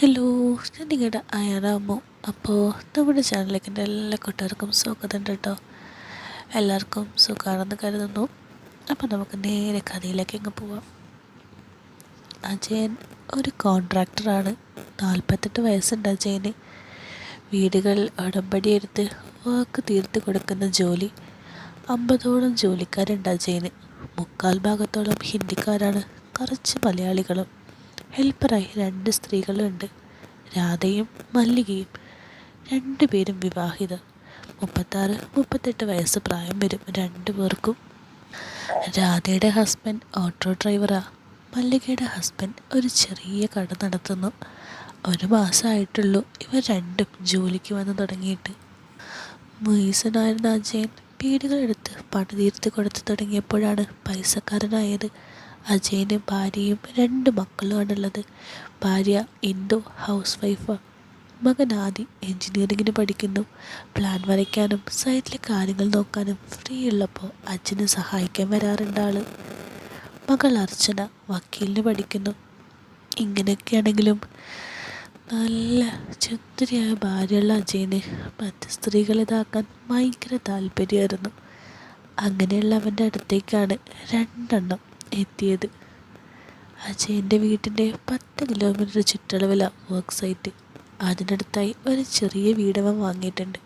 Hello ഞാൻ നിങ്ങളുടെ അയാറാമോ അപ്പോൾ നമ്മുടെ ചാനലിലേക്ക് എന്റെ എല്ലാ കൂട്ടുകാർക്കും സുഖമുണ്ട് കേട്ടോ. എല്ലാവർക്കും സുഖമാണെന്ന് കരുതുന്നു. അപ്പോൾ നമുക്ക് നേരെ കഥയിലേക്ക് അങ്ങ് പോവാം. അജയൻ ഒരു കോൺട്രാക്ടറാണ്. നാൽപ്പത്തെട്ട് വയസ്സുണ്ട് അജയന്. വീടുകൾ ഉടമ്പടി എടുത്ത് വാക്ക് തീർത്ത് കൊടുക്കുന്ന ജോലി. അമ്പതോളം ജോലിക്കാരുണ്ട് അജയന്. മുക്കാൽ ഭാഗത്തോളം ഹിന്ദിക്കാരാണ്. കുറച്ച് മലയാളികളും. ഹെൽപ്പറായി രണ്ട് സ്ത്രീകളുണ്ട്. രാധയും മല്ലികയും രണ്ടുപേരും വിവാഹിത മുപ്പത്താറ് മുപ്പത്തെട്ട് വയസ്സ് പ്രായം വരും രണ്ടു പേർക്കും. രാധയുടെ ഹസ്ബൻഡ് ഓട്ടോ ഡ്രൈവറാണ് മല്ലികയുടെ ഹസ്ബൻഡ് ഒരു ചെറിയ കട നടത്തുന്നു. ഒരു മാസമായിട്ടുള്ളൂ ഇവർ രണ്ടും ജോലിക്ക് വന്ന് തുടങ്ങിയിട്ട്. മുയീസനായിരുന്ന അജയൻ വീടുകളെടുത്ത് പണി തീർത്ത് കൊടുത്തു തുടങ്ങിയപ്പോഴാണ് പൈസക്കാരനായത്. അജയന് ഭാര്യയും രണ്ട് മക്കളുമാണുള്ളത്. ഭാര്യ ഇന്ദു ഹൗസ് വൈഫാണ് മകൻ ആദി എൻജിനീയറിങ്ങിന് പഠിക്കുന്നു. പ്ലാൻ വരയ്ക്കാനും സൈറ്റിലെ കാര്യങ്ങൾ നോക്കാനും ഫ്രീ ഉള്ളപ്പോൾ അച്ഛന് സഹായിക്കാൻ വരാറുണ്ട് ആൾ. മകൾ അർച്ചന വക്കീലിന് പഠിക്കുന്നു. ഇങ്ങനെയൊക്കെയാണെങ്കിലും നല്ല ചുന്ദരിയായ ഭാര്യയുള്ള അജയന് മറ്റ് സ്ത്രീകളെ ഇതാക്കാൻ ഭയങ്കര താല്പര്യമായിരുന്നു. അങ്ങനെയുള്ള അവന്റെ അടുത്തേക്കാണ് രണ്ടെണ്ണം എത്തിയത്. അജയന്റെ വീട്ടിന്റെ പത്ത് കിലോമീറ്റർ ചുറ്റളവിലാണ് വർക്ക് സൈറ്റ് അതിനടുത്തായി ഒരു ചെറിയ വീടവൻ വാങ്ങിയിട്ടുണ്ട്.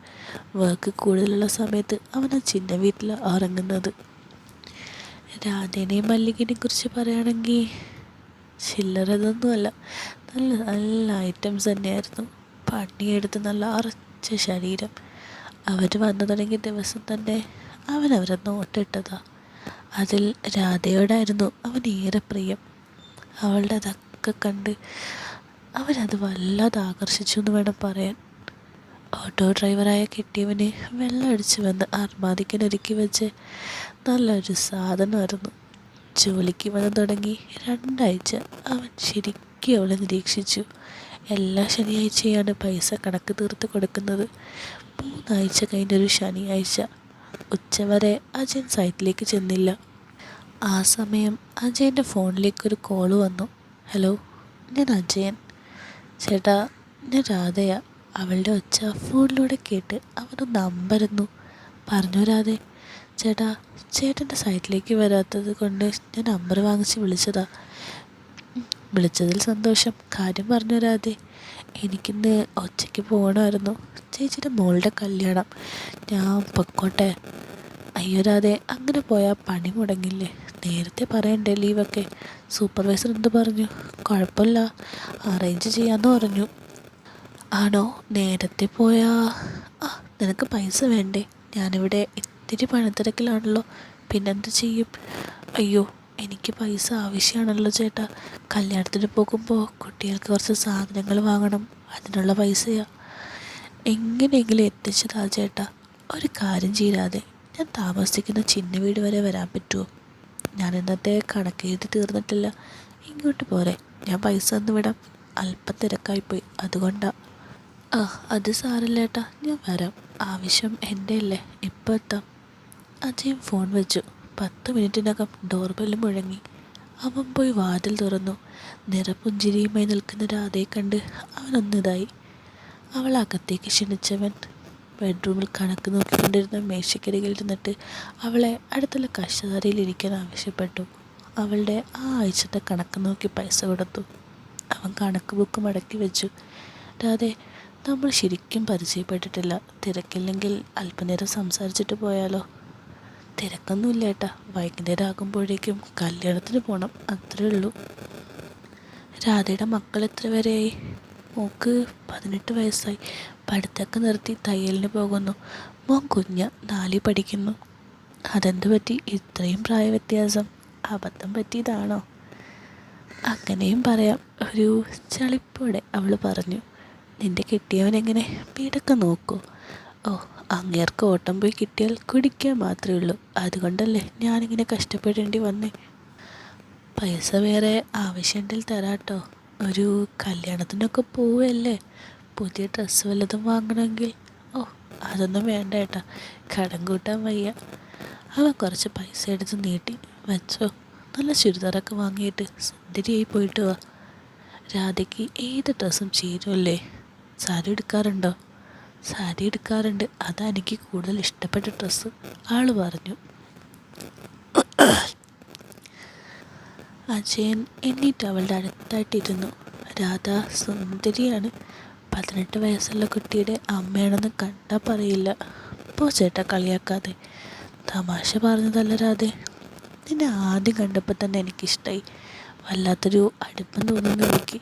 വർക്ക് കൂടുതലുള്ള സമയത്ത് അവൻ ആ ചിന്ന വീട്ടിലാണ് ഉറങ്ങുന്നത്. രാധേനെയും മല്ലികനെയും കുറിച്ച് പറയുകയാണെങ്കിൽ ചില്ലറതൊന്നുമല്ല നല്ല നല്ല ഐറ്റംസ് തന്നെയായിരുന്നു. പണിയെടുത്ത് നല്ല അറച്ച ശരീരം. അവർ വന്നു തുടങ്ങിയ ദിവസം തന്നെ അവൻ അവരെ നോട്ടിട്ടതാണ് അതിൽ രാധയോടായിരുന്നു അവൻ ഏറെ പ്രിയം. അവളുടെ അതൊക്കെ കണ്ട് അവനത് വല്ലാതെ ആകർഷിച്ചു എന്ന് വേണം പറയാൻ. ഓട്ടോ ഡ്രൈവറായ കിട്ടിയവന് വെള്ളമടിച്ച് വന്ന് അർമാദിക്കനൊരുക്കി വെച്ച് നല്ലൊരു സാധനമായിരുന്നു. ജോലിക്ക് വന്ന് തുടങ്ങി രണ്ടാഴ്ച അവൻ ശരിക്കും അവളെ നിരീക്ഷിച്ചു. എല്ലാ ശനിയാഴ്ചയാണ് പൈസ കണക്ക് തീർത്ത് കൊടുക്കുന്നത്. മൂന്നാഴ്ച കഴിഞ്ഞൊരു ശനിയാഴ്ച. ഉച്ചവരെ അജയൻ സൈറ്റിലേക്ക് ചെന്നില്ല. ആ സമയം അജയന്റെ ഫോണിലേക്ക് ഒരു കോൾ വന്നു. ഹലോ ഞാൻ അജയൻ. ചേട്ടാ ഞാൻ രാധയ. അവളുടെ ഒച്ച ഫോണിലൂടെ കേട്ട് അവനൊന്ന് നമ്പരുന്നു. പറഞ്ഞു രാധേ ചേട്ടാ ചേട്ടന്റെ സൈറ്റിലേക്ക് വരാത്തത് കൊണ്ട് ഞാൻ നമ്പർ വാങ്ങിച്ച് വിളിച്ചതാ. വിളിച്ചതിൽ സന്തോഷം. കാര്യം പറഞ്ഞു രാധേ എനിക്കിന്ന് ഒച്ചയ്ക്ക് പോകണമായിരുന്നു. ചേച്ചിയുടെ മോളുടെ കല്യാണം. ഞാൻ പൊക്കോട്ടെ. അയ്യോ രാധേ അങ്ങനെ പോയാൽ പണി മുടങ്ങില്ലേ? നേരത്തെ പറയണ്ടേ ലീവൊക്കെ? സൂപ്പർവൈസർ എന്ത് പറഞ്ഞു? കുഴപ്പമില്ല. അറേഞ്ച് ചെയ്യാമെന്ന് പറഞ്ഞു. ആണോ? നേരത്തെ പോയാ. ആ നിനക്ക് പൈസ വേണ്ടേ? ഞാനിവിടെ ഇത്തിരി പണത്തിരക്കിലാണല്ലോ. പിന്നെന്ത് ചെയ്യും? അയ്യോ എനിക്ക് പൈസ ആവശ്യമാണല്ലോ ചേട്ടാ. കല്യാണത്തിന് പോകുമ്പോൾ കുട്ടികൾക്ക് കുറച്ച് സാധനങ്ങൾ വാങ്ങണം. അതിനുള്ള പൈസയാ. എങ്ങനെയെങ്കിലും എത്തിച്ചതാ ചേട്ടാ. ഒരു കാര്യം ചെയ്യാതെ ഞാൻ താമസിക്കുന്ന ചിന്ന വീട് വരെ വരാൻ പറ്റുമോ ഞാൻ ഇന്നത്തെ കണക്ക് തീർന്നിട്ടില്ല. ഇങ്ങോട്ട് പോരെ. ഞാൻ പൈസ തന്നു വിടാം. അല്പം തിരക്കായിപ്പോയി. അതുകൊണ്ടാ. ആ അത് സാരല്ല ഏട്ടാ. ഞാൻ വരാം. ആവശ്യം എന്റെ അല്ലേ ഇപ്പോൾ എത്താം. അജയൻ ഫോൺ വെച്ചു. പത്ത് മിനിറ്റിനകം ഡോർബെൽ മുഴങ്ങി. അവൻ പോയി വാതിൽ തുറന്നു. നിറപുഞ്ചിരിയുമായി നിൽക്കുന്ന രാധയെ കണ്ട് അവനൊന്നിതായി. അവൾ അകത്തേക്ക് ക്ഷണിച്ചവൻ ബെഡ്റൂമിൽ കണക്ക് നോക്കിക്കൊണ്ടിരുന്ന മേശക്കരികിൽ ഇരുന്നിട്ട് അവളെ അടുത്തുള്ള കശാരയിൽ ഇരിക്കാൻ ആവശ്യപ്പെട്ടു. അവളുടെ ആ ആഴ്ചത്തെ കണക്ക് നോക്കി പൈസ കൊടുത്തു. അവൻ കണക്ക് ബുക്ക് മടക്കി വെച്ചു. രാധെ നമ്മൾ ശരിക്കും പരിചയപ്പെട്ടിട്ടില്ല. തിരക്കില്ലെങ്കിൽ അല്പനേരം സംസാരിച്ചിട്ട് പോയാലോ? തിരക്കൊന്നുമില്ല ഏട്ടാ. വൈകുന്നേരം ആകുമ്പോഴേക്കും കല്യാണത്തിന് പോകണം അത്രേ ഉള്ളൂ. രാധയുടെ മക്കൾ എത്ര വരെയായി മോക്ക് പതിനെട്ട് വയസ്സായി. പഠിത്തമൊക്കെ നിർത്തി തയ്യലിന് പോകുന്നു. മോൻ കുഞ്ഞ നാലി പഠിക്കുന്നു. അതെന്ത് പറ്റി? ഇത്രയും പ്രായവ്യത്യാസം. അബദ്ധം പറ്റിയതാണോ? അങ്ങനെയും പറയാം. ഒരു ചളിപ്പോടെ അവൾ പറഞ്ഞു. നിന്റെ കിട്ടിയവനെങ്ങനെ വീടൊക്കെ നോക്കൂ. ഓ അങ്ങേർക്ക് ഓട്ടം പോയി കിട്ടിയാൽ കുടിക്കാൻ മാത്രമേ ഉള്ളൂ. അതുകൊണ്ടല്ലേ ഞാനിങ്ങനെ കഷ്ടപ്പെടേണ്ടി വന്നേ? പൈസ വേറെ ആവശ്യമുണ്ടെങ്കിൽ തരാട്ടോ ഒരു കല്യാണത്തിനൊക്കെ പോവല്ലേ? പുതിയ ഡ്രസ്സ് വല്ലതും വാങ്ങണമെങ്കിൽ? ഓ അതൊന്നും വേണ്ട ഏട്ടാ. കടം കൂട്ടാൻ വയ്യ. അവൻ കുറച്ച് പൈസ എടുത്ത് നീട്ടി. വെച്ചോ നല്ല ചുരിദാറൊക്കെ വാങ്ങിയിട്ട് സുന്ദരിയായി പോയിട്ട് വാ. രാധയ്ക്ക് ഏത് ഡ്രസ്സും ചേരുമല്ലേ സാരി എടുക്കാറുണ്ടോ? സാരി എടുക്കാറുണ്ട്. അതാ എനിക്ക് കൂടുതൽ ഇഷ്ടപ്പെട്ട ഡ്രസ്സ് ആൾ പറഞ്ഞു. അജയൻ എന്നിട്ട് അവളുടെ അടുത്തായിട്ടിരുന്നു. രാധ സുന്ദരിയാണ്. പതിനെട്ട് വയസ്സുള്ള കുട്ടിയുടെ അമ്മയാണെന്ന് കണ്ടാൽ പറയില്ല. പോ ചേട്ടാ കളിയാക്കാതെ. തമാശ പറഞ്ഞതല്ല രാധേ. നിന്നെ ആദ്യം കണ്ടപ്പോൾ തന്നെ എനിക്കിഷ്ടമായി വല്ലാത്തൊരു അടുപ്പം തോന്നുന്നു എനിക്ക്.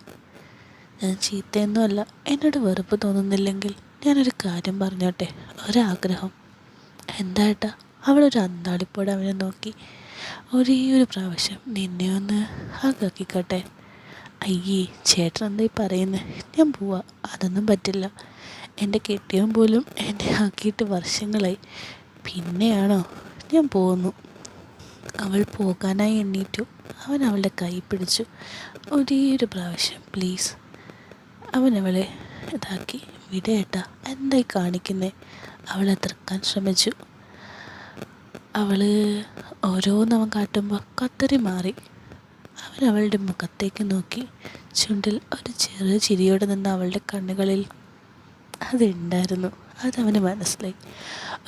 ഞാൻ ചീത്തയൊന്നുമല്ല എന്നോട് വെറുപ്പ് തോന്നുന്നില്ലെങ്കിൽ ഞാനൊരു കാര്യം പറഞ്ഞോട്ടെ ഒരാഗ്രഹം. എന്തായിട്ടാ അവളൊരു അന്താളിപ്പോടെ അവനെ നോക്കി. ഒരേ ഒരു പ്രാവശ്യം നിന്നെ ഒന്ന് ആകാക്കിക്കട്ടെ. അയ്യേ ചേട്ടൻ എന്താ ഈ പറയുന്നത് ഞാൻ പോവാ. അതൊന്നും പറ്റില്ല. എന്റെ കെട്ടിയവൻ പോലും എന്നെ ആക്കിയിട്ട് വർഷങ്ങളായി. പിന്നെയാണോ? ഞാൻ പോകുന്നു അവൾ പോകാനായി എണ്ണീറ്റു. അവൻ അവളുടെ കൈ പിടിച്ചു. ഒരേ ഒരു പ്രാവശ്യം പ്ലീസ്. അവൻ അവളെ ഇതാക്കി. വിടേട്ടാ എന്തായി കാണിക്കുന്നേ? അവളെ തൃക്കാൻ ശ്രമിച്ചു. അവൾ ഓരോന്നവൻ കാട്ടുമ്പോൾ കത്തറി മാറി. അവളുടെ മുഖത്തേക്ക് നോക്കി. ചുണ്ടിൽ ഒരു ചെറിയ ചിരിയോടെ നിന്ന് അവളുടെ കണ്ണുകളിൽ അതുണ്ടായിരുന്നു. അതവന് മനസ്സിലായി.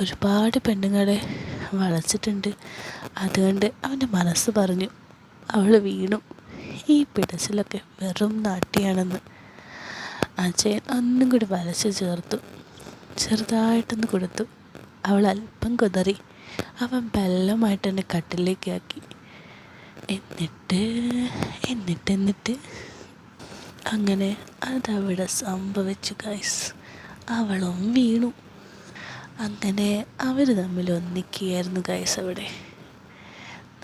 ഒരുപാട് പെണ്ണുങ്ങളെ വളച്ചിട്ടുണ്ട്. അതുകൊണ്ട് അവന്റെ മനസ്സ് പറഞ്ഞു അവൾ വീണു. ഈ പിടച്ചിലൊക്കെ വെറും നാട്ടിയാണെന്ന്. അജയൻ ഒന്നും കൂടി വരച്ച് ചേർത്തു. ചെറുതായിട്ടൊന്ന് കൊടുത്തു. അവൾ അല്പം കുതറി. അവൻ ബലമായിട്ട് എന്നെ കട്ടിലേക്ക് ആക്കി. എന്നിട്ട് എന്നിട്ട് എന്നിട്ട് അങ്ങനെ അതവിടെ സംഭവിച്ചു ഗൈസ് അവളും വീണു. അങ്ങനെ അവർ തമ്മിൽ ഒന്നിക്കുകയായിരുന്നു ഗൈസ് അവിടെ.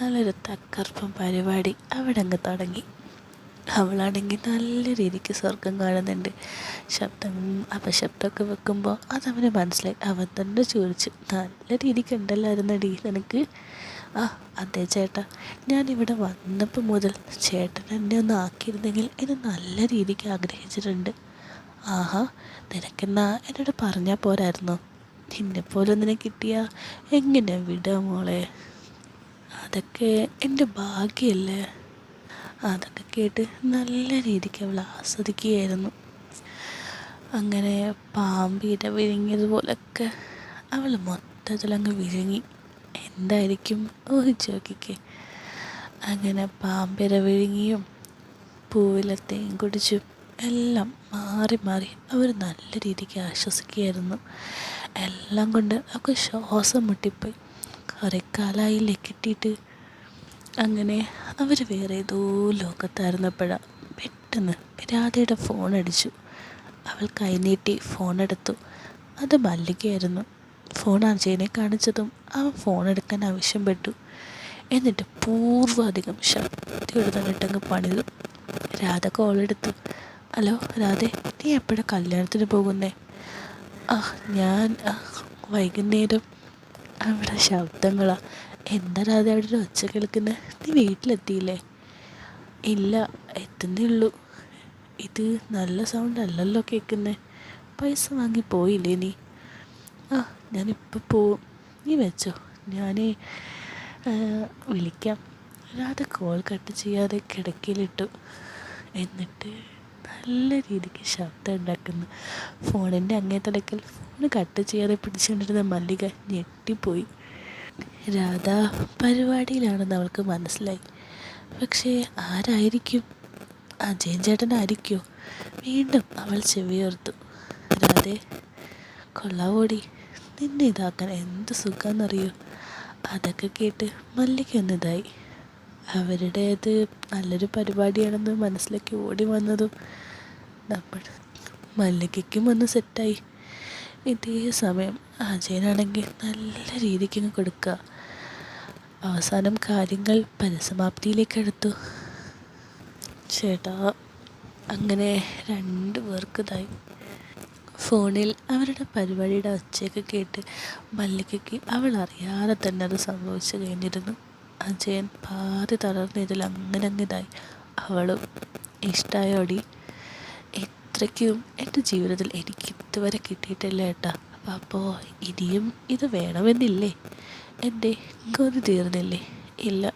നല്ലൊരു തക്കർപ്പം പരിപാടി അവിടെ അങ്ങ് തുടങ്ങി. അവളാണെങ്കിൽ നല്ല രീതിക്ക് സ്വർഗം കാണുന്നുണ്ട്. ശബ്ദം അപശബ്ദമൊക്കെ വെക്കുമ്പോൾ അതവന് മനസ്സിലായി. അവൻ തന്നെ ചോദിച്ചു നല്ല രീതിക്ക് ഉണ്ടല്ലായിരുന്നടി നിനക്ക്? ആ അതെ ചേട്ടാ. ഞാനിവിടെ വന്നപ്പോൾ മുതൽ ചേട്ടൻ എന്നെ ഒന്ന് ആക്കിയിരുന്നെങ്കിൽ എന്നെ നല്ല രീതിക്ക് ആഗ്രഹിച്ചിട്ടുണ്ട്. ആഹാ നിനക്കെന്നാ എന്നോട് പറഞ്ഞാൽ പോരായിരുന്നോ? നിന്നെപ്പോലെ ഒന്നിനെ കിട്ടിയാൽ എങ്ങനെ വിട മോളെ? അതൊക്കെ എന്റെ ഭാഗ്യമല്ലേ അതൊക്കെ കേട്ട് നല്ല രീതിക്ക് അവൾ ആസ്വദിക്കുകയായിരുന്നു. അങ്ങനെ പാമ്പിയുടെ വിഴുങ്ങിയതുപോലൊക്കെ അവൾ മൊത്തത്തിലങ്ങ് വിഴുങ്ങി. എന്തായിരിക്കും? ഊഹിച്ചു നോക്കിക്കേ. അങ്ങനെ പാമ്പിര വിഴുങ്ങിയും പൂവിലത്തെയും കുടിച്ചും എല്ലാം മാറി മാറി അവർ നല്ല രീതിക്ക് ആശ്വസിക്കുകയായിരുന്നു. എല്ലാം കൊണ്ട് അവർക്ക് ശ്വാസം മുട്ടിപ്പോയി. കുറേ കാലായില്ലേ കിട്ടിയിട്ട്. അങ്ങനെ അവർ വേറെ ഏതോ ലോകത്തായിരുന്നപ്പോഴാണ് പെട്ടെന്ന് രാധയുടെ ഫോൺ അടിച്ചു. അവൾ കൈനീട്ടി ഫോൺ എടുത്തു. അത് മല്ലികയായിരുന്നു. ഫോൺ അജയനെ കാണിച്ചതും അവൻ ഫോൺ എടുക്കാൻ ആവശ്യപ്പെട്ടു. എന്നിട്ട് പൂർവാധികം ശക്തിയോട് തന്നിട്ടങ്ങ് പണിതു. രാധ കോൾ എടുത്തു. ഹലോ രാധേ നീ എപ്പോഴാണ് കല്യാണത്തിന് പോകുന്നേ? ആ ഞാൻ വൈകുന്നേരം. അവിടെ ശബ്ദങ്ങളാ. എന്താ രാധ അവിടെ ഒരു ഒച്ച കേൾക്കുന്നത് നീ വീട്ടിലെത്തിയില്ലേ? ഇല്ല എത്തുന്നേ ഇത് നല്ല സൗണ്ട് അല്ലല്ലോ കേൾക്കുന്നത് പൈസ വാങ്ങി പോയില്ലേ നീ? ആ ഞാനിപ്പോൾ പോവും. നീ വെച്ചോ. ഞാൻ വിളിക്കാം. രാധ കോൾ കട്ട് ചെയ്യാതെ കിടക്കയിലിട്ടു. എന്നിട്ട് നല്ല രീതിക്ക് ശബ്ദം ഉണ്ടാക്കുന്നു. ഫോണിന്റെ അങ്ങേ തലക്കൽ ഫോൺ കട്ട് ചെയ്യാതെ പിടിച്ചുകൊണ്ടിരുന്ന മല്ലിക ഞെട്ടിപ്പോയി. രാധ പരിപാടിയിലാണെന്ന് അവൾക്ക് മനസ്സിലായി. പക്ഷേ ആരായിരിക്കും? അജയൻ ചേട്ടനായിരിക്കുമോ വീണ്ടും അവൾ ചെവിയോർത്തു. രാധേ കൊള്ളാവോടി നിന്നെ ഇതാക്കാൻ എന്ത് സുഖമെന്നറിയോ അതൊക്കെ കേട്ട് മല്ലിക ഒന്നിതായി. അവരുടേത് നല്ലൊരു പരിപാടിയാണെന്ന് മനസ്സിലേക്ക് ഓടി വന്നതും നമ്മൾ മല്ലികയ്ക്കും ഒന്ന് സെറ്റായി. ഇതേ സമയം അജയനാണെങ്കിൽ നല്ല രീതിക്ക് കൊടുക്കുക അവസാനം കാര്യങ്ങൾ പരിസമാപ്തിയിലേക്ക് എടുത്തു ചേട്ടാ അങ്ങനെ രണ്ട് പേർക്ക് ഇതായി ഫോണിൽ അവരുടെ പരിപാടിയുടെ ഒച്ചയൊക്കെ കേട്ട് മല്ലികയ്ക്ക് അവൾ അറിയാതെ തന്നെ അത് സംഭവിച്ചു കഴിഞ്ഞിരുന്നു. അജയൻ പാതി തളർന്ന് ഇതിൽ അങ്ങനെ അങ്ങിതായി അവളും ഇഷ്ടമായോടി ഇത്രയ്ക്കും എന്റെ ജീവിതത്തിൽ എനിക്ക് ഇതുവരെ കിട്ടിയിട്ടില്ല ഏട്ടാ. അപ്പോൾ ഇനിയും ഇത് വേണമെന്നില്ലേ? എന്റെ കൊതി തീർന്നില്ലേ? ഇല്ല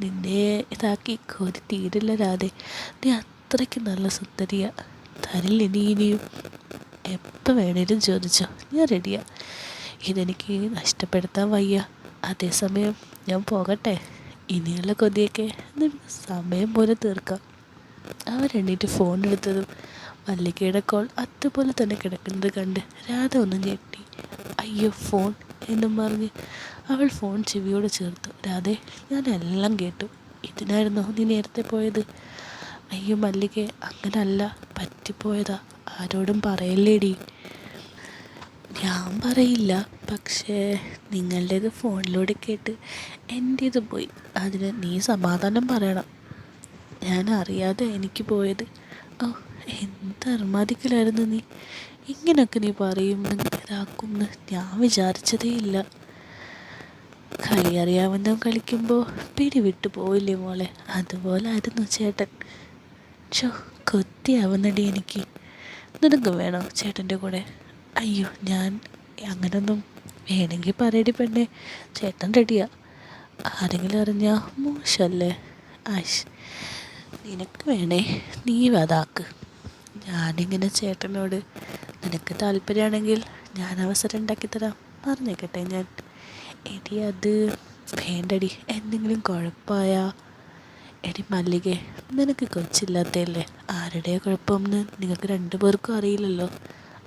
നിന്നെ ഇതാക്കി കൊതി തീരില്ല രാധെ. നീ അത്രയ്ക്ക് നല്ല സുന്ദരിയ. തരില്ല നീ ഇനിയും. എപ്പോൾ വേണേലും ചോദിച്ചോ. ഞാൻ റെഡിയാ ഇതെനിക്ക് നഷ്ടപ്പെടുത്താൻ വയ്യ. അതേസമയം ഞാൻ പോകട്ടെ. ഇനിയുള്ള കൊതിയൊക്കെ നമുക്ക് സമയം പോലെ തീർക്കാം. അവരെണ്ണീറ്റ് ഫോൺ എടുത്തതും മല്ലികയുടെ കോൾ അതുപോലെ തന്നെ കിടക്കുന്നത് കണ്ട് രാധ ഒന്ന് ഞെട്ടി. അയ്യോ ഫോൺ എന്നും പറഞ്ഞ് അവൾ ഫോൺ ചെവിയോട് ചേർത്തു. രാധേ ഞാൻ എല്ലാം കേട്ടു. ഇതിനായിരുന്നു നീ നേരത്തെ പോയത്? അയ്യോ മല്ലികെ അങ്ങനല്ല. പറ്റിപ്പോയതാ. ആരോടും പറയല്ലേടി. ഞാൻ പറയില്ല. പക്ഷേ നിങ്ങളുടേത് ഫോണിലൂടെ കേട്ട് എന്റേത് പോയി. അതിന് നീ സമാധാനം പറയണം. ഞാൻ അറിയാതെ എനിക്ക് പോയത്. ഓ എന്ത് അർമാദിക്കലായിരുന്നു നീ. ഇങ്ങനൊക്കെ നീ പറയുമെന്ന് ഇതാക്കുമെന്ന് ഞാൻ വിചാരിച്ചതേ ഇല്ല. കൈ അറിയാവുന്ന കളിക്കുമ്പോൾ പിടി വിട്ടു പോയില്ലേ മോളെ? അതുപോലെ ആയിരുന്നു ചേട്ടൻ. ചോ കൊത്തിയാവുന്നടി എനിക്ക്. നിനക്ക് വേണോ ചേട്ടന്റെ കൂടെ? അയ്യോ ഞാൻ അങ്ങനൊന്നും വേണമെങ്കിൽ പറയടി പെണ്ണേ. ചേട്ടൻ റെഡിയാ. ആരെങ്കിലും അറിഞ്ഞാൽ മോശമല്ലേ? ആശ് നിനക്ക് വേണേ നീ അതാക്ക് ഞാനിങ്ങനെ ചേട്ടനോട് നിനക്ക് താല്പര്യമാണെങ്കിൽ ഞാൻ അവസരം ഉണ്ടാക്കിത്തരാം പറഞ്ഞേക്കട്ടെ ഞാൻ. എടി അത് വേണ്ടടി. എന്തെങ്കിലും കുഴപ്പമായാ എടി മല്ലികെ നിനക്ക് കൊച്ചില്ലാത്തല്ലേ ആരുടെ കുഴപ്പമെന്ന് നിങ്ങൾക്ക് രണ്ടു പേർക്കും അറിയില്ലല്ലോ.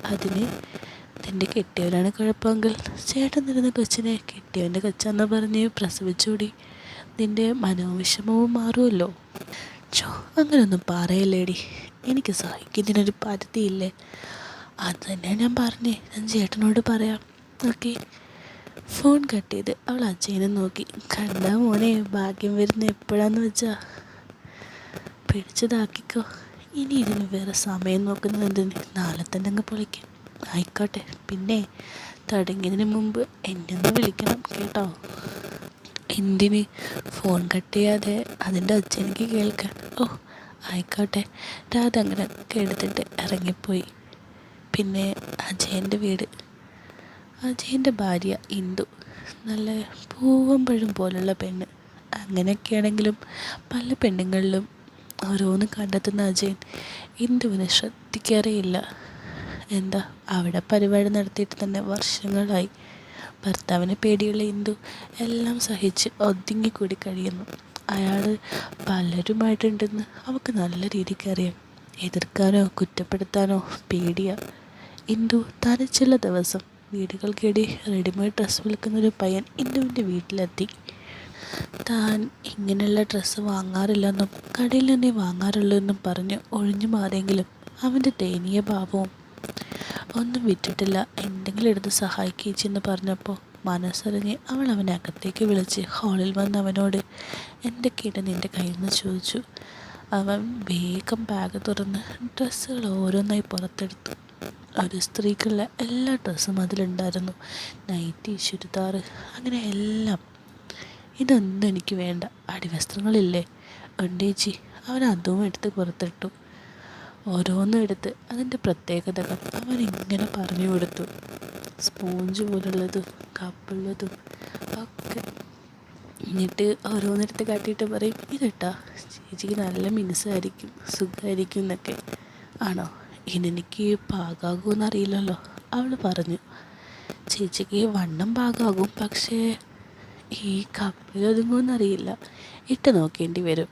അതിന് നിന്റെ കെട്ടിയവരാണ് കുഴപ്പമെങ്കിൽ ചേട്ടൻ തരുന്ന കൊച്ചിനെ കെട്ടിയവന്റെ കൊച്ചാന്ന് പറഞ്ഞ് പ്രസവിച്ചുകൂടി നിന്റെ മനോവിഷമവും മാറുമല്ലോ. ചോ അങ്ങനെയൊന്നും പറയല്ലേടി. എനിക്ക് സഹിക്കുന്നതിനൊരു പരിധിയില്ലേ? അത് തന്നെ ഞാൻ പറഞ്ഞേ. ഞാൻ ചേട്ടനോട് പറയാം. ഓക്കെ ഫോൺ കട്ട് ചെയ്ത് അവൾ അച്ഛനെ നോക്കി. കണ്ട മോനെ ഭാഗ്യം വരുന്ന എപ്പോഴാന്ന് വെച്ചാ? പിടിച്ചതാക്കിക്കോ. ഇനി ഇതിന് വേറെ സമയം നോക്കുന്നത് എന്തിന് നാളെ തന്നെ അങ്ങ് പൊളിക്കാം. ആയിക്കോട്ടെ. പിന്നെ തുടങ്ങിയതിന് മുമ്പ് എന്നെ ഒന്ന് വിളിക്കണം കേട്ടോ. എന്തിന്? ഫോൺ കട്ട് ചെയ്യാതെ അതിന്റെ ഒച്ച കേൾക്കാൻ. ഓ ആയിക്കോട്ടെ. രാധ അങ്ങനെ എടുത്തിട്ട് ഇറങ്ങിപ്പോയി. പിന്നെ അജയന്റെ വീട്. അജയന്റെ ഭാര്യ ഇന്ദു. നല്ല പൂവമ്പഴം പോലുള്ള പെണ്ണ്. അങ്ങനെയൊക്കെയാണെങ്കിലും പല പെണ്ണുങ്ങളിലും ഓരോന്ന് കണ്ടെത്തുന്ന അജയൻ ഇന്ദുവിനെ ശ്രദ്ധിക്കാറേയില്ല. എന്താ അവിടെ പരിപാടി നടത്തിയിട്ട് തന്നെ വർഷങ്ങളായി. ഭർത്താവിനെ പേടിയുള്ള ഇന്ദു എല്ലാം സഹിച്ച് ഒതുങ്ങിക്കൂടി കഴിയുന്നു. അയാൾ പലരുമായിട്ടുണ്ടെന്ന് അവൾക്ക് നല്ല രീതിക്ക് അറിയാം. എതിർക്കാനോ കുറ്റപ്പെടുത്താനോ പേടിയാ. ഇന്ദു തനിച്ചുള്ള ദിവസം വീടുകൾക്കിടെ റെഡിമെയ്ഡ് ഡ്രസ്സ് വിൽക്കുന്നൊരു പയ്യൻ ഇന്ദുവിന്റെ വീട്ടിലെത്തി. താൻ ഇങ്ങനെയുള്ള ഡ്രസ്സ് വാങ്ങാറില്ലെന്നും കടയിൽ നിന്നേ വാങ്ങാറുള്ളൂ എന്നും പറഞ്ഞ് ഒഴിഞ്ഞു മാറിയെങ്കിലും അവന്റെ ദയനീയ ഭാവവും ഒന്നും വിറ്റിട്ടില്ല. എന്തെങ്കിലും എടുത്ത് സഹായിക്കേച്ചെന്ന് പറഞ്ഞപ്പോൾ മനസ്സറിഞ്ഞ് അവൾ അവനെ അകത്തേക്ക് വിളിച്ച് ഹാളിൽ വന്ന് അവനോട് എന്തൊക്കെയാണ് നിന്റെ കയ്യിൽ നിന്ന്? ചോദിച്ചു. അവൻ വേഗം ബാഗ് തുറന്ന് ഡ്രസ്സുകൾ ഓരോന്നായി പുറത്തെടുത്തു. ഒരു സ്ത്രീക്കുള്ള എല്ലാ ഡ്രസ്സും അതിലുണ്ടായിരുന്നു. നൈറ്റി ചുരിദാർ അങ്ങനെ എല്ലാം. ഇതൊന്നും എനിക്ക് വേണ്ട. അടിവസ്ത്രങ്ങളില്ലേ? ഉണ്ടേച്ചി അവൻ അതും എടുത്ത് പുറത്തിട്ടു. ഓരോന്നും എടുത്ത് അതിന്റെ പ്രത്യേകതകൾ അവൻ ഇങ്ങനെ പറഞ്ഞു കൊടുത്തു. സ്പോഞ്ച് പോലുള്ളതും കപ്പുള്ളതും ഒക്കെ. എന്നിട്ട് ഓരോന്നെടുത്ത് കാട്ടിയിട്ട് പറയും ഇതട്ടാ ചേച്ചിക്ക് നല്ല മിനുസായിരിക്കും സുഖമായിരിക്കും എന്നൊക്കെ. ആണോ? ഇതെനിക്ക് പാകാകുമെന്ന് അറിയില്ലല്ലോ അവൾ പറഞ്ഞു ചേച്ചിക്ക് വണ്ണം പാകാകും പക്ഷേ ഈ കപ്പിലൊതുങ്ങുമെന്നറിയില്ല ഇട്ട് നോക്കേണ്ടി വരും.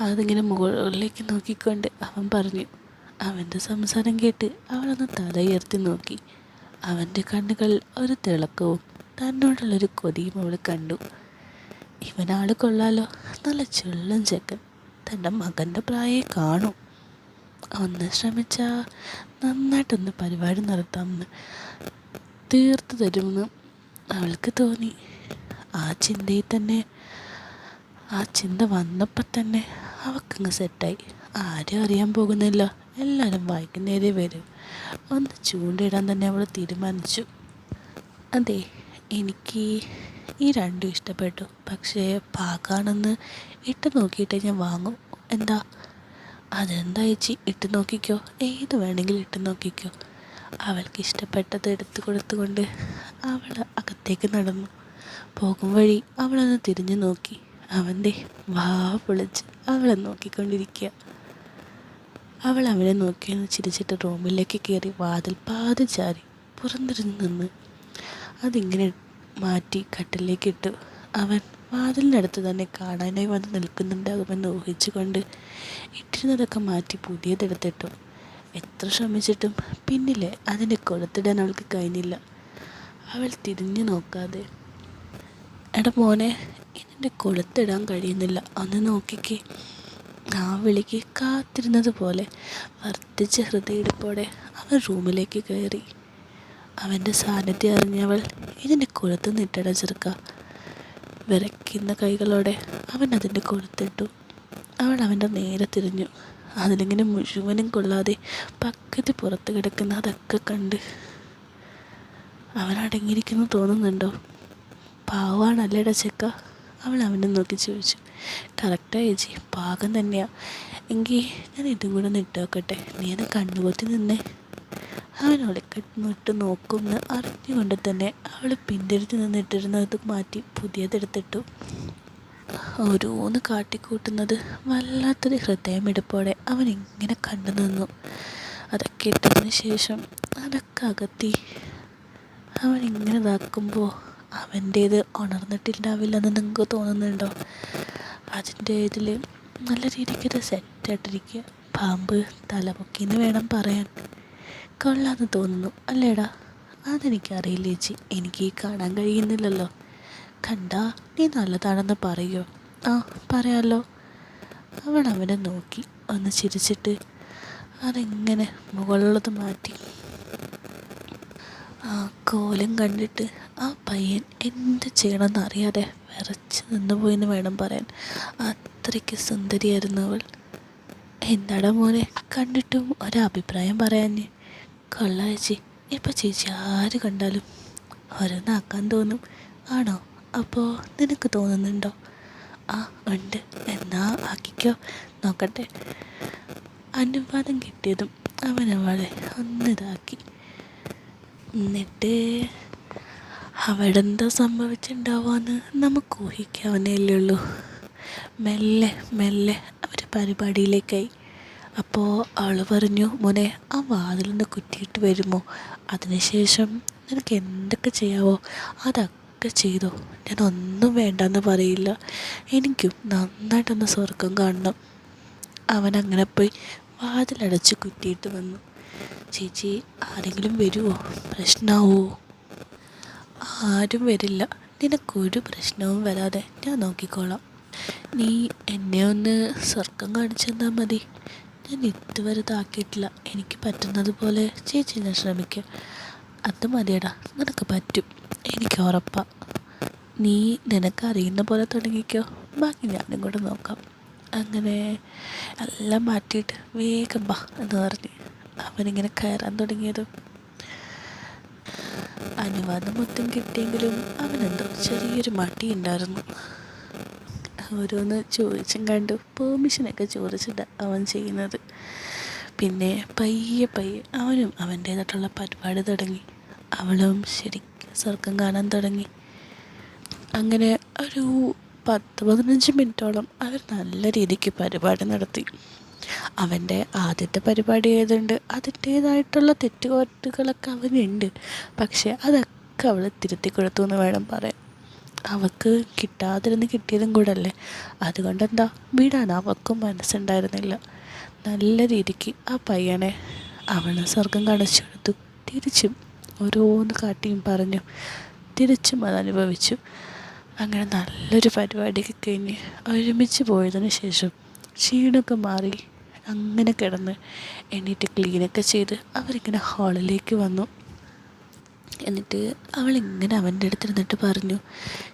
അതിങ്ങനെ മുകളിലേക്ക് നോക്കിക്കൊണ്ട് അവൻ പറഞ്ഞു അവന്റെ സംസാരം കേട്ട് അവളൊന്ന് തലയുയർത്തി നോക്കി. അവന്റെ കണ്ണുകളിൽ ഒരു തിളക്കവും തന്നോടുള്ളൊരു കൊതിയും അവൾ കണ്ടു. ഇവനാൾ കൊള്ളാലോ നല്ല ചെള്ളും ചെക്കൻ. തന്റെ മകന്റെ പ്രായേ കാണും. ഒന്ന് ശ്രമിച്ചാൽ നന്നായിട്ടൊന്ന് പരിപാടി നടത്താമെന്ന് തീർത്തു തരുമെന്ന് അവൾക്ക് തോന്നി. ആ ചിന്തയിൽ തന്നെ ആ ചിന്ത വന്നപ്പോൾ തന്നെ അവക്കങ്ങ് സെറ്റായി. ആരും അറിയാൻ പോകുന്നില്ല. എല്ലാവരും വായിക്കുന്നേരേ വരും. ഒന്ന് ചൂണ്ടിടാൻ തന്നെ അവൾ തീരുമാനിച്ചു. അതെ എനിക്ക് ഈ രണ്ടും ഇഷ്ടപ്പെട്ടു. പക്ഷേ പാകാണെന്ന് ഇട്ട് നോക്കിയിട്ട് ഞാൻ വാങ്ങും. എന്താ? അതെന്താ ചേച്ചി? ഇട്ട് നോക്കിക്കോ. ഏത് വേണമെങ്കിലും ഇട്ട് നോക്കിക്കോ. അവൾക്ക് ഇഷ്ടപ്പെട്ടത് എടുത്തു കൊടുത്തുകൊണ്ട് അവൾ അകത്തേക്ക് നടന്നു. പോകും വഴി അവളൊന്ന് തിരിഞ്ഞു നോക്കി. അവന്റെ വാ പൊളിച്ച് അവളെ നോക്കിക്കൊണ്ടിരിക്കുക. അവൾ അവനെ നോക്കിയെന്ന് ചിരിച്ചിട്ട് റൂമിലേക്ക് കയറി വാതിൽ പാതി ചാരി പുറന്തിരിഞ്ഞ് നിന്ന് അതിങ്ങനെ മാറ്റി കട്ടിലേക്ക് ഇട്ടു. അവൻ വാതിലിനടുത്ത് തന്നെ കാണാനായി വന്ന് നിൽക്കുന്നുണ്ടാകുമെന്ന് ഊഹിച്ചുകൊണ്ട് ഇട്ടിരുന്നതൊക്കെ മാറ്റി പുതിയതെടുത്തിട്ടു. എത്ര ശ്രമിച്ചിട്ടും പിന്നിലെ അതിനെ കൊളുത്തിടാൻ അവൾക്ക് കഴിഞ്ഞില്ല. അവൾ തിരിഞ്ഞു നോക്കാതെ എടാ മോനെ ഇതിന്റെ കൊളുത്തിടാൻ കഴിയുന്നില്ല. ഒന്ന് നോക്കിക്കേ. ആ വിളിക്ക് കാത്തിരുന്നത് പോലെ വർദ്ധിച്ച ഹൃദയടിപ്പോടെ അവൻ റൂമിലേക്ക് കയറി. അവന്റെ സാന്നിധ്യം അറിഞ്ഞവൾ ഇതിന്റെ കൊളുത്ത് നിട്ടട വിറയ്ക്കുന്ന കൈകളോടെ അവൻ അതിന്റെ കൊളുത്തിട്ടു അവൾ അവന്റെ നേരെ തിരിഞ്ഞു. അതിലിങ്ങനെ മുഴുവനും കൊള്ളാതെ പക്കത്ത് പുറത്ത് കിടക്കുന്ന അതൊക്കെ കണ്ട് അവനടങ്ങിയിരിക്കുന്നു തോന്നുന്നുണ്ടോ? പാവാണല്ലേടാ ചെക്ക? അവൾ അവനെ നോക്കി ചോദിച്ചു. കറക്റ്റാ ചേച്ചി. പാകം തന്നെയാ. എങ്കിൽ ഞാൻ ഇതും കൂടെ നിട്ട് നീ അത് കണ്ണുപൊത്തി നിന്നേ. അവൻ കണ്ണിട്ട് നോക്കുമെന്ന് അറിഞ്ഞുകൊണ്ട് തന്നെ അവൾ പിന്തിരിഞ്ഞ് നിന്നിട്ടിരുന്നത് മാറ്റി പുതിയതെടുത്തിട്ടു. ഓരോന്ന് കാട്ടിക്കൂട്ടുന്നത് വല്ലാത്തൊരു ഹൃദയമെടുപ്പോടെ അവൻ ഇങ്ങനെ കണ്ടു നിന്നു. അതൊക്കെ ഇട്ടതിന് ശേഷം അതൊക്കെ അകത്തി. അവൻ ഇങ്ങനെ ഇതാക്കുമ്പോൾ അവന്റേത് ഉണർന്നിട്ടുണ്ടാവില്ലെന്ന് നിങ്ങൾക്ക് തോന്നുന്നുണ്ടോ? അതിന്റെ ഇതിൽ നല്ല രീതിക്ക് ഇത് സെറ്റായിട്ടിരിക്കുക പാമ്പ് തലപൊക്കിന്ന് വേണം പറയാൻ. കൊള്ളാന്ന് തോന്നുന്നു. അല്ലേടാ? അതെനിക്കറിയില്ല ചേച്ചി. എനിക്ക് കാണാൻ കഴിയുന്നില്ലല്ലോ. കണ്ടാ നീ നല്ലതാണെന്ന് പറയോ? ആ പറയാലോ. അവൾ അവനെ നോക്കി. ഒന്ന് ചിരിച്ചിട്ട് അതെങ്ങനെ മുകളിലത് മാറ്റി? ആ കോലം കണ്ടിട്ട് ആ പയ്യൻ എന്ത് ചെയ്യണമെന്ന് അറിയാതെ വിറച്ച് നിന്നുപോയെന്ന് വേണം പറയാൻ. അത്രയ്ക്ക് സുന്ദരിയായിരുന്നു അവൾ. എന്താടാ മോനെ? കണ്ടിട്ടും ഒരഭിപ്രായം പറയാൻ കൊള്ള ചേച്ചി ഇപ്പം ചേച്ചി ആര് കണ്ടാലും ഓരോന്നാക്കാൻ തോന്നും. ആണോ? അപ്പോൾ നിനക്ക് തോന്നുന്നുണ്ടോ? ആ ഉണ്ട്. എന്നാ ആക്കിക്കോ. നോക്കട്ടെ. അനുവാദം കിട്ടിയതും അവൻ അവളെ ഒന്നിതാക്കി എന്നിട്ട് അവിടെ എന്താ സംഭവിച്ചിട്ടുണ്ടാവുമെന്ന് നമുക്ക് ഊഹിക്കാവുന്നേ ഉള്ളൂ. മെല്ലെ മെല്ലെ അവർ പരിപാടിയിലേക്കായി. അപ്പോൾ അവൾ പറഞ്ഞു മോനെ ആ വാതിലൊന്ന് കുറ്റിയിട്ട് വരുമോ? അതിനുശേഷം നിനക്ക് എന്തൊക്കെ ചെയ്യാവോ? അതൊക്കെ ചെയ്തോ. ഞാൻ ഒന്നും വേണ്ടെന്ന് പറയില്ല. എനിക്കും നന്നായിട്ടൊന്ന് സ്വർഗം കാണണം. അവൻ അങ്ങനെ പോയി വാതിലടച്ച് കുറ്റിയിട്ട് വന്നു. ചേച്ചി ആരെങ്കിലും വരുമോ പ്രശ്നമാവോ ആരും വരില്ല. നിനക്കൊരു പ്രശ്നവും വരാതെ ഞാൻ നോക്കിക്കോളാം. നീ എന്നെ ഒന്ന് സ്വർഗം കാണിച്ചു തന്നാൽ മതി. ഞാൻ ഇതുവരെ ഇതാക്കിയിട്ടില്ല. എനിക്ക് പറ്റുന്നത് പോലെ ചേച്ചി ഞാൻ ശ്രമിക്കുക അത് മതിയടാ. നിനക്ക് പറ്റും. എനിക്ക് ഉറപ്പാ. നീ നിനക്കറിയുന്ന പോലെ തുടങ്ങിക്കോ. ബാക്കി ഞാനും കൂടെ നോക്കാം. അങ്ങനെ എല്ലാം മാറ്റിയിട്ട് വേഗം ബാ എന്ന് പറഞ്ഞ് അവനിങ്ങനെ കയറാൻ തുടങ്ങിയതും. അനുവാദം മൊത്തം കിട്ടിയെങ്കിലും അവനെന്തോ ചെറിയൊരു മടി ഉണ്ടായിരുന്നു. ഓരോന്ന് ചോദിച്ചും കണ്ടു. പെർമിഷനൊക്കെ ചോദിച്ചിട്ട് അവൻ ചെയ്യുന്നത്. പിന്നെ പയ്യെ പയ്യെ അവനും അവന്റേതായിട്ടുള്ള പരിപാടി തുടങ്ങി. അവളും ശരിക്കും സ്വർഗം കാണാൻ തുടങ്ങി. അങ്ങനെ ഒരു പത്ത് പതിനഞ്ച് മിനിറ്റോളം അവർ നല്ല രീതിക്ക് പരിപാടി നടത്തി. അവന്റെ ആദ്യത്തെ പരിപാടി ആയതുകൊണ്ട് അതിന്റേതായിട്ടുള്ള തെറ്റുകോട്ടുകളൊക്കെ അവനുണ്ട്. പക്ഷേ അതൊക്കെ അവൾ തിരുത്തി കൊടുത്തു എന്ന് വേണം പറയാൻ. അവൾക്ക് കിട്ടാതിരുന്ന് കിട്ടിയതും കൂടല്ലേ? അതുകൊണ്ടെന്താ? വിടാൻ അവൾക്കും മനസ്സുണ്ടായിരുന്നില്ല. നല്ല രീതിക്ക് ആ പയ്യനെ അവളെ സ്വർഗം കാണിച്ചു കൊടുത്തു തിരിച്ചും ഓരോന്ന് കാട്ടിയും പറഞ്ഞു. തിരിച്ചും അത് അനുഭവിച്ചു അങ്ങനെ നല്ലൊരു പരിപാടിക്ക് കഴിഞ്ഞ് ഒരുമിച്ച് പോയതിന് ശേഷം ക്ഷീണമൊക്കെ മാറി അങ്ങനെ കിടന്ന് എണീറ്റ് ക്ലീനൊക്കെ ചെയ്ത് അവരിങ്ങനെ ഹാളിലേക്ക് വന്നു. എന്നിട്ട് അവളിങ്ങനെ അവന്റെ അടുത്തിരുന്നിട്ട് പറഞ്ഞു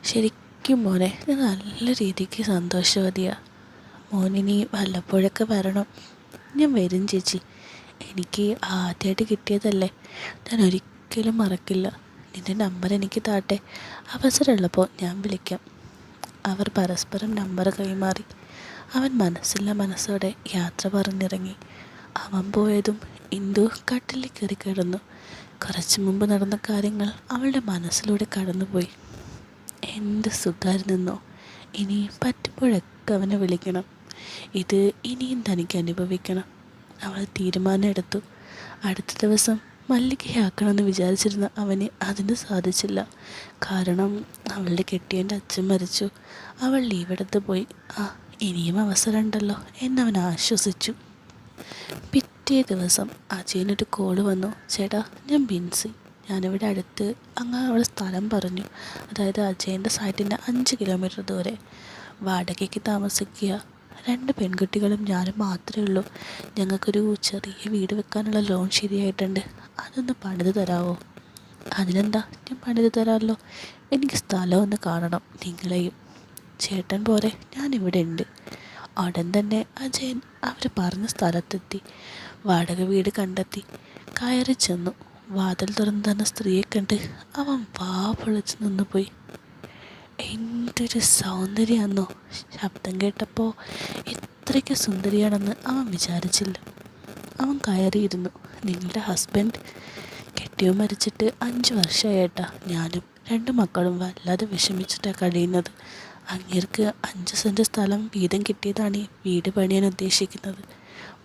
ശരിക്കും മോനെ ഞാൻ നല്ല രീതിക്ക് സന്തോഷവതിയാണ് മോനിനി വല്ലപ്പോഴൊക്കെ വരണം. ഞാൻ വരും ചേച്ചി. എനിക്ക് ആദ്യമായിട്ട് കിട്ടിയതല്ലേ. ഞാൻ ഒരിക്കലും മറക്കില്ല. നിന്റെ നമ്പർ എനിക്ക് താട്ടെ. അവസരമുള്ളപ്പോൾ ഞാൻ വിളിക്കാം. അവർ പരസ്പരം നമ്പർ കൈമാറി. അവൻ മനസ്സില്ല മനസ്സോടെ യാത്ര പറഞ്ഞിറങ്ങി. അവൻ പോയതും ഇന്ദു കട്ടിലിൽ കയറി കിടന്നു. കുറച്ച് മുമ്പ് നടന്ന കാര്യങ്ങൾ അവളുടെ മനസ്സിലൂടെ കടന്നുപോയി. എന്ത് നിന്നോ? ഇനി പറ്റുമ്പോഴൊക്കെ അവനെ വിളിക്കണം. ഇത് ഇനിയും തനിക്ക് അനുഭവിക്കണം. അവൾ തീരുമാനം എടുത്തു. അടുത്ത ദിവസം മല്ലികയാക്കണമെന്ന് വിചാരിച്ചിരുന്ന അവന് അതിന് സാധിച്ചില്ല. കാരണം അവളുടെ കെട്ടിയന്റെ അച്ഛൻ മരിച്ചു. അവൾ ലീവെടുത്ത് പോയി. ആ ഇനിയും അവസരമുണ്ടല്ലോ എന്നവൻ ആശ്വസിച്ചു. പിറ്റേ ദിവസം അജയനൊരു കോൾ വന്നു. ചേട്ടാ ഞാൻ ബിൻസി. ഞാനിവിടെ അടുത്ത് അങ്ങ് അവിടെ സ്ഥലം പറഞ്ഞു. അതായത് അജയന്റെ സൈറ്റിന്റെ അഞ്ച് കിലോമീറ്റർ ദൂരെ. വാടകയ്ക്ക് താമസിക്കുക. രണ്ട് പെൺകുട്ടികളും ഞാനും മാത്രമേ ഉള്ളൂ. ഞങ്ങൾക്കൊരു ചെറിയ വീട് വെക്കാനുള്ള ലോൺ ശരിയായിട്ടുണ്ട്. അതൊന്ന് പണിത് തരാവോ? അതിനെന്താ? ഞാൻ പണിത് തരാമല്ലോ. എനിക്ക് സ്ഥലം ഒന്ന് കാണണം. നിങ്ങളെയും. ചേട്ടൻ പോരെ. ഞാനിവിടെ ഉണ്ട് ഉടൻ തന്നെ അജയൻ അവർ പറഞ്ഞ സ്ഥലത്തെത്തി. വാടക വീട് കണ്ടെത്തി. കയറി ചെന്നു. വാതിൽ തുറന്നു തന്ന സ്ത്രീയെ കണ്ട് അവൻ വാ പൊളിച്ച് നിന്നുപോയി എന്തൊരു സൗന്ദര്യമാണെന്നോ ശബ്ദം കേട്ടപ്പോൾ ഇത്രയ്ക്ക് സുന്ദരിയാണെന്ന് അവൻ വിചാരിച്ചില്ല. അവൻ കയറിയിരുന്നു. നിങ്ങളുടെ ഹസ്ബൻഡ്? കെട്ടിയോ മരിച്ചിട്ട് അഞ്ച് വർഷമായിട്ടാ ഞാനും രണ്ട് മക്കളും വല്ലാതെ വിഷമിച്ചിട്ടാണ് കഴിയുന്നത്. അങ്ങേർക്ക് അഞ്ച് സെന്റ് സ്ഥലം വീതം കിട്ടിയതാണ് വീട് പണിയാൻ ഉദ്ദേശിക്കുന്നത്.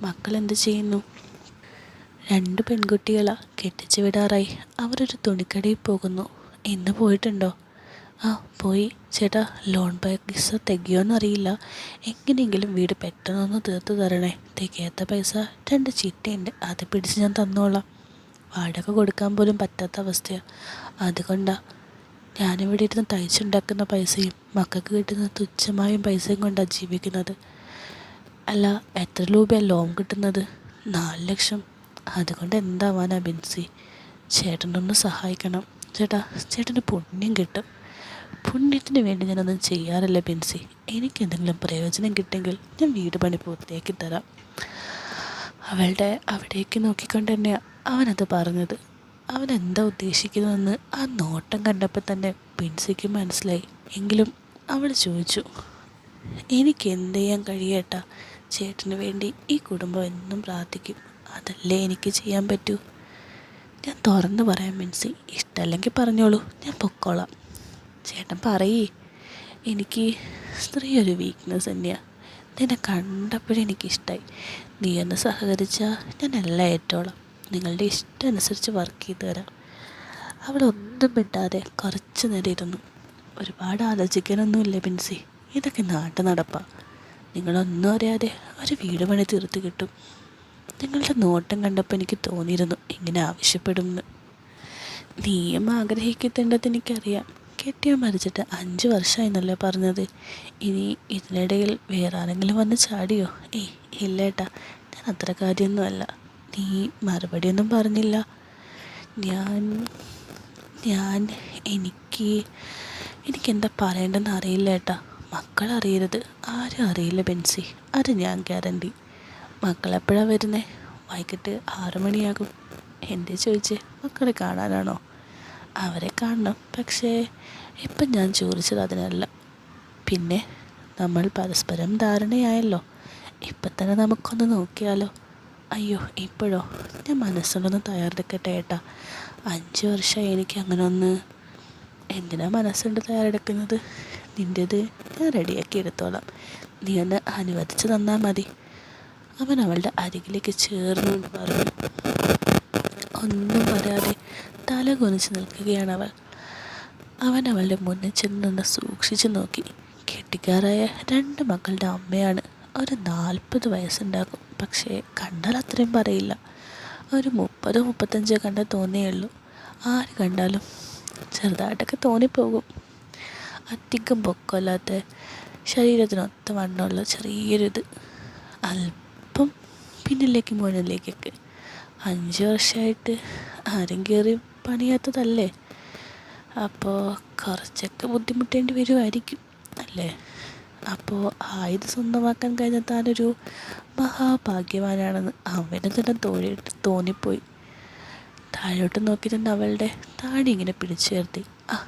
മക്കൾ എന്ത് ചെയ്യുന്നു? രണ്ട് പെൺകുട്ടികളാ കെട്ടിച്ചു വിടാറായി. അവരൊരു തുണിക്കടയിൽ പോകുന്നു. ഇന്ന് പോയിട്ടുണ്ടോ? ആ പോയി. ചേട്ടാ ലോൺ പൈസ തികയോന്നറിയില്ല എങ്ങനെയെങ്കിലും വീട് പെട്ടെന്നൊന്ന് തീർത്ത് തരണേ. തികയാത്ത പൈസ രണ്ട് ചിട്ടയുണ്ട്. അത് പിടിച്ച് ഞാൻ തന്നോളാം. വാടക കൊടുക്കാൻ പോലും പറ്റാത്ത അവസ്ഥയാണ് അതുകൊണ്ടാണ് ഞാനിവിടെ ഇരുന്ന് തയ്ച്ചുണ്ടാക്കുന്ന പൈസയും മക്കൾക്ക് കിട്ടുന്ന തുച്ഛമായ പൈസയും കൊണ്ടാണ് ജീവിക്കുന്നത്. അല്ല എത്ര രൂപയാണ് ലോൺ കിട്ടുന്നത്? നാല് ലക്ഷം. അതുകൊണ്ട് എന്താവാനാ ബിൻസി? ചേട്ടനൊന്ന് സഹായിക്കണം. ചേട്ടാ ചേട്ടന് പുണ്യം കിട്ടും. പുണ്യത്തിന് വേണ്ടി ഞാനൊന്നും ചെയ്യാറില്ല ബിൻസി. എനിക്ക് എന്തെങ്കിലും പ്രയോജനം കിട്ടുമെങ്കിൽ ഞാൻ വീട് പണി പൂർത്തിയാക്കി തരാം. അവളുടെ അവിടേക്ക് നോക്കിക്കൊണ്ട് തന്നെയാണ് അവനത് പറഞ്ഞത്. അവൻ എന്താ ഉദ്ദേശിക്കുന്നതെന്ന് ആ നോട്ടം കണ്ടപ്പോൾ തന്നെ പിൻസിക്ക് മനസ്സിലായി. എങ്കിലും അവൾ ചോദിച്ചു എനിക്ക് എന്ത് ചെയ്യാൻ കഴിയട്ടാ? ചേട്ടന് വേണ്ടി ഈ കുടുംബം എന്നും പ്രാർത്ഥിക്കും. അതല്ലേ എനിക്ക് ചെയ്യാൻ പറ്റൂ? ഞാൻ തുറന്നു പറയാം മിൻസി. ഇഷ്ടമല്ലെങ്കിൽ പറഞ്ഞോളൂ. ഞാൻ പൊക്കോളാം. ചേട്ടൻ പറയേ. എനിക്ക് സ്ത്രീ ഒരു വീക്ക്നെസ് തന്നെയാണ് നിന്നെ കണ്ടപ്പോഴെനിക്കിഷ്ടമായി നീ ഒന്ന് സഹകരിച്ചാൽ ഞാൻ എല്ലാം ഏറ്റോളാം. നിങ്ങളുടെ ഇഷ്ടം അനുസരിച്ച് വർക്ക് ചെയ്ത് തരാം. അവിടെ ഒന്നും മിണ്ടാതെ കുറച്ച് നേരം ഇരുന്നു ഒരുപാട് ആലോചിക്കാനൊന്നുമില്ല ബിൻസി. ഇതൊക്കെ നാട്ടു നടപ്പാ. നിങ്ങളൊന്നും അറിയാതെ ഒരു വീട് പണി തീർത്ത് കിട്ടും. നിങ്ങളുടെ നോട്ടം കണ്ടപ്പോൾ എനിക്ക് തോന്നിയിരുന്നു ഇങ്ങനെ ആവശ്യപ്പെടുമെന്ന്. നീയും ആഗ്രഹിക്കുന്നുണ്ടെന്ന് എനിക്കറിയാം. കെട്ടിയ മരിച്ചിട്ട് അഞ്ച് വർഷമായിരുന്നല്ലേ പറഞ്ഞത്. ഇനി ഇതിനിടയിൽ വേറെ ആരെങ്കിലും വന്ന് ചാടിയോ? ഏയ് ഇല്ലേട്ടാ ഞാൻ അത്ര കാര്യമൊന്നുമല്ല. നീ മറുപടിയൊന്നും പറഞ്ഞില്ല. ഞാൻ ഞാൻ എനിക്ക് എനിക്കെന്താ പറയേണ്ടതെന്ന് അറിയില്ല ഏട്ടാ. മക്കൾ അറിയരുത്. ആരും അറിയില്ല ബെൻസി. അത് ഞാൻ ഗ്യാരണ്ടി. മക്കളെപ്പോഴാണ് വരുന്നത് വൈകിട്ട് ആറ് മണിയാകും. എന്റെ ചോദിച്ച്? മക്കളെ കാണാനാണോ? അവരെ കാണണം. പക്ഷേ ഇപ്പം ഞാൻ ചോദിച്ചത് അതിനല്ല. പിന്നെ നമ്മൾ പരസ്പരം ധാരണയായല്ലോ. ഇപ്പം തന്നെ നമുക്കൊന്ന് നോക്കിയാലോ. അയ്യോ ഇപ്പോഴോ? ഞാൻ മനസ്സുകൊണ്ടൊന്ന് തയ്യാറെടുക്കട്ടെ ഏട്ടാ. അഞ്ച് വർഷമായി എനിക്ക് അങ്ങനെ ഒന്ന് എന്തിനാ മനസ്സുകൊണ്ട് തയ്യാറെടുക്കുന്നത്? നിന്റേത് ഞാൻ റെഡിയാക്കി എടുത്തോളാം. നീ ഒന്ന് അനുവദിച്ച് തന്നാൽ മതി. അവൻ അവളുടെ അരികിലേക്ക് ചേർന്നുകൊണ്ട് പറഞ്ഞു. ഒന്നും പറയാതെ തല കൊനിച്ച് നിൽക്കുകയാണ് അവൾ. അവൻ അവളുടെ മുന്നിൽ ചെന്ന് നിന്ന് സൂക്ഷിച്ചു നോക്കി. കെട്ടിക്കാറായ രണ്ട് മക്കളുടെ അമ്മയാണ്. ഒരു നാൽപ്പത് വയസ്സുണ്ടാകും. പക്ഷേ കണ്ടാൽ അത്രയും പറയില്ല. ഒരു മുപ്പതോ മുപ്പത്തഞ്ചോ കണ്ട തോന്നിയുള്ളൂ ആര് കണ്ടാലും ചെറുതായിട്ടൊക്കെ തോന്നിപ്പോകും. അധികം പൊക്കമല്ലാത്ത ശരീരത്തിനൊത്ത വണ്ണമുള്ള ചെറിയൊരിത്. അല്പം പിന്നിലേക്ക് മുന്നിലേക്കൊക്കെ അഞ്ച് വർഷമായിട്ട് ആരും കയറി പണിയാത്തതല്ലേ? അപ്പോൾ കുറച്ചൊക്കെ ബുദ്ധിമുട്ടേണ്ടി വരുമായിരിക്കും അല്ലേ? അപ്പോൾ ആയുധ സ്വന്തമാക്കാൻ കഴിഞ്ഞ താനൊരു മഹാഭാഗ്യവാനാണെന്ന് അവന് തന്നെ തോന്നി തോന്നിപ്പോയി. താഴോട്ട് നോക്കിയിട്ടുണ്ട് അവളുടെ താടി ഇങ്ങനെ പിടിച്ചു ചേർത്തി ആ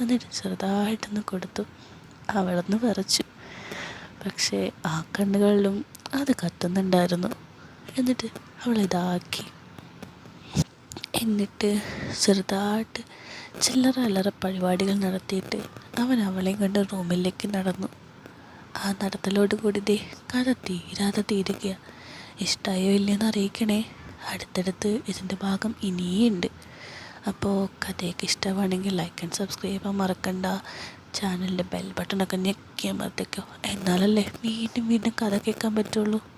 എന്നിട്ട് ചെറുതായിട്ടൊന്ന് കൊടുത്തു. അവളൊന്ന് വിറച്ചു. പക്ഷേ ആ കണ്ണുകളിലും അത് കത്തുന്നുണ്ടായിരുന്നു. എന്നിട്ട് അവൾ ഇതാക്കി. എന്നിട്ട് ചെറുതായിട്ട് ചില്ലറ അല്ലറ പരിപാടികൾ നടത്തിയിട്ട് അവൻ അവളെയും കണ്ട് റൂമിലേക്ക് നടന്നു. ആ നടത്തലോട് കൂടി ദേ കഥ തീരാതെ തീരുക. ഇഷ്ടമായോ ഇല്ലയെന്ന് അറിയിക്കണേ. അടുത്തടുത്ത് ഇതിന്റെ ഭാഗം ഇനിയുണ്ട്. അപ്പോൾ കഥയൊക്കെ ഇഷ്ടമാണെങ്കിൽ ലൈക്ക് ആൻഡ് സബ്സ്ക്രൈബ് ചെയ്യാൻ മറക്കണ്ട. ചാനലിന്റെ ബെൽ ബട്ടണൊക്കെ ഞെക്കി അമർത്തിക്കോ എന്നാലല്ലേ വീണ്ടും വീണ്ടും കഥ കേൾക്കാൻ പറ്റുള്ളൂ.